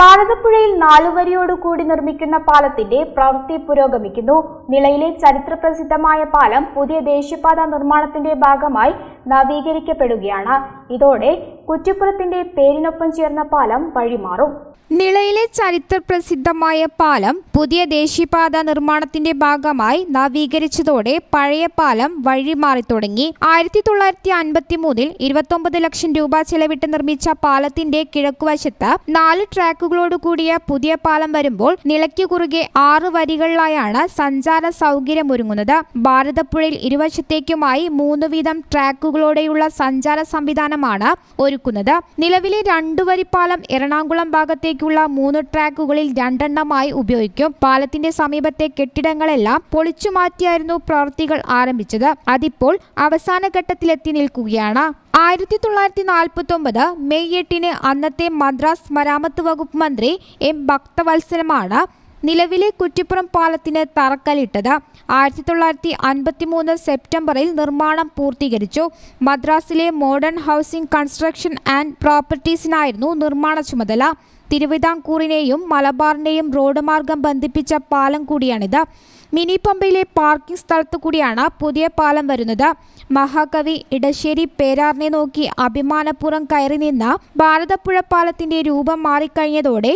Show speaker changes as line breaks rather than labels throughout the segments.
ഭാരതപ്പുഴയിൽ നാലുവരിയോട് കൂടി നിർമ്മിക്കുന്ന പാലത്തിന്റെ പ്രവൃത്തി പുരോഗമിക്കുന്നു. നിലയിലെ ചരിത്രപ്രസിദ്ധമായ പാലം പുതിയ ദേശീയപാത നിർമ്മാണത്തിന്റെ ഭാഗമായി നവീകരിക്കപ്പെടുകയാണ്. ഇതോടെ കുറ്റിപ്പുറത്തിന്റെ പേരിനൊപ്പം ചേർന്ന പാലം വഴിമാറും.
നിളയിലെ ചരിത്ര പ്രസിദ്ധമായ പാലം പുതിയ ദേശീയപാത നിർമ്മാണത്തിന്റെ ഭാഗമായി നവീകരിച്ചതോടെ പഴയ പാലം വഴിമാറി തുടങ്ങി. ആയിരത്തി തൊള്ളായിരത്തി അൻപത്തി മൂന്നിൽ ഇരുപത്തൊമ്പത് ലക്ഷം രൂപ ചെലവിട്ട് നിർമ്മിച്ച പാലത്തിന്റെ കിഴക്കുവശത്ത് നാല് ട്രാക്കുകളോട് കൂടിയ പുതിയ പാലം വരുമ്പോൾ നിലയ്ക്ക് കുറുകെ ആറ് വരികളിലായാണ് സഞ്ചാര സൗകര്യമൊരുങ്ങുന്നത്. ഭാരതപ്പുഴയിൽ ഇരുവശത്തേക്കുമായി മൂന്ന് വീതം ട്രാക്കുകളോടെയുള്ള സഞ്ചാര സംവിധാനമാണ് ഒരുക്കുന്നത്. നിലവിലെ രണ്ടു വരി പാലം എറണാകുളം ഭാഗത്തേക്കുള്ള മൂന്ന് ട്രാക്കുകളിൽ രണ്ടെണ്ണമായി ഉപയോഗിക്കും. പാലത്തിന്റെ സമീപത്തെ കെട്ടിടങ്ങളെല്ലാം പൊളിച്ചു മാറ്റിയായിരുന്നു പ്രവൃത്തികൾ ആരംഭിച്ചത്. അതിപ്പോൾ അവസാന ഘട്ടത്തിലെത്തി നിൽക്കുകയാണ്. ആയിരത്തി തൊള്ളായിരത്തി നാൽപ്പത്തി ഒമ്പത് മെയ് എട്ടിന് അന്നത്തെ മദ്രാസ് മരാമത്ത് വകുപ്പ് മന്ത്രി എം ഭക്തവത്സലമാണ് നിലവിലെ കുറ്റിപ്പുറം പാലത്തിന് തറക്കല്ലിട്ടത്. ആയിരത്തി തൊള്ളായിരത്തി അൻപത്തി മൂന്ന് സെപ്റ്റംബറിൽ നിർമ്മാണം പൂർത്തീകരിച്ചു. മദ്രാസിലെ മോഡേൺ ഹൗസിംഗ് കൺസ്ട്രക്ഷൻ ആൻഡ് പ്രോപ്പർട്ടീസിനായിരുന്നു നിർമ്മാണ ചുമതല. തിരുവിതാംകൂറിനെയും മലബാറിനെയും റോഡ് മാർഗം ബന്ധിപ്പിച്ച പാലം കൂടിയാണിത്. മിനി പമ്പയിലെ പാർക്കിംഗ് സ്ഥലത്തു കൂടിയാണ് പുതിയ പാലം വരുന്നത്. മഹാകവി ഇടശ്ശേരി പേരാറിനെ നോക്കി അഭിമാനപുറം കയറി നിന്ന ഭാരതപ്പുഴ പാലത്തിന്റെ രൂപം മാറിക്കഴിഞ്ഞതോടെ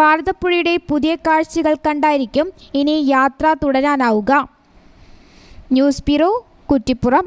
ഭാരതപ്പുഴയുടെ പുതിയ കാഴ്ചകൾ കണ്ടായിരിക്കും ഇനി യാത്ര തുടരാനാവുക. News bureau Kuttippuram.